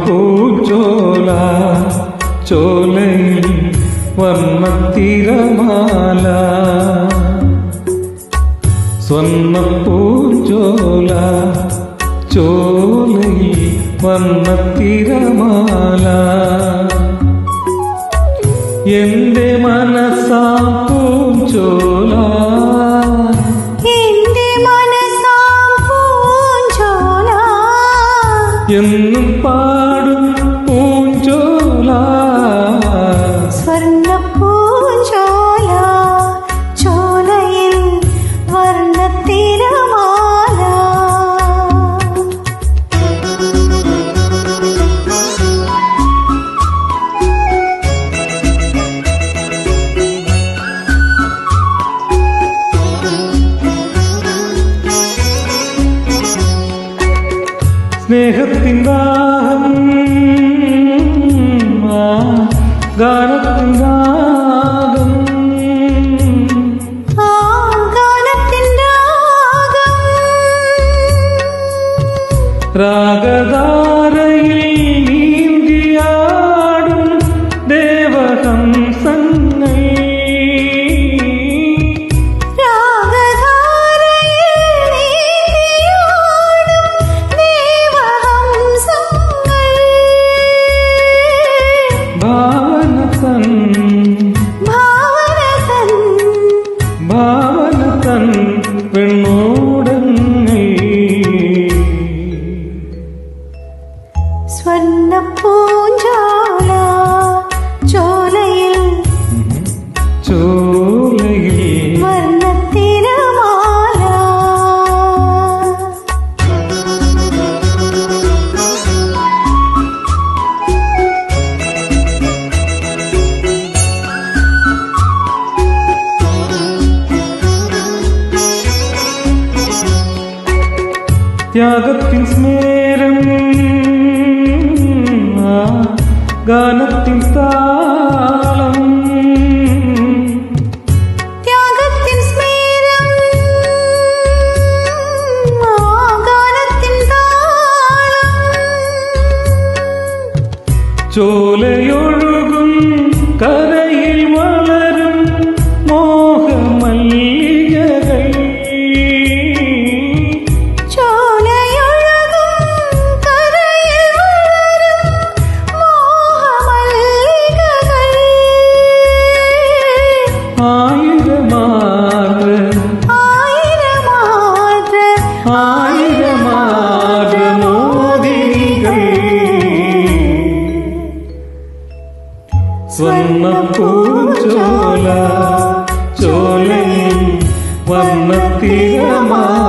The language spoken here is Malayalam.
സ്വർണ്ണപ്പൂച്ചോല ചോലയിൽ വർണ്ണത്തിരമാല സ്വർണപ്പൂച്ചോല ചോലയിൽ തിരമാല. എന്റെ മനസ്സാ പൂച്ചോല എന്റെ മനസ്സാ പൂഞ്ചോല എന്നും പാടും സ്നേഹത്തിൻ ദാഹം രാഗധാരയിൽ ത്യാഗത്തിൻ സ്മേരം ഗാനത്തിൻ താളം. ത്യാഗത്തിൻ സ്മേരം ആ ഗാനത്തിൻ താളം. ചോലയൊഴുകും കരയിൽ ആയിരമാത്ര ആയിരമാറ് മോദിനികൾ സ്വർണപ്പൂച്ചോല ചോലയിൽ വർണത്തിരമാല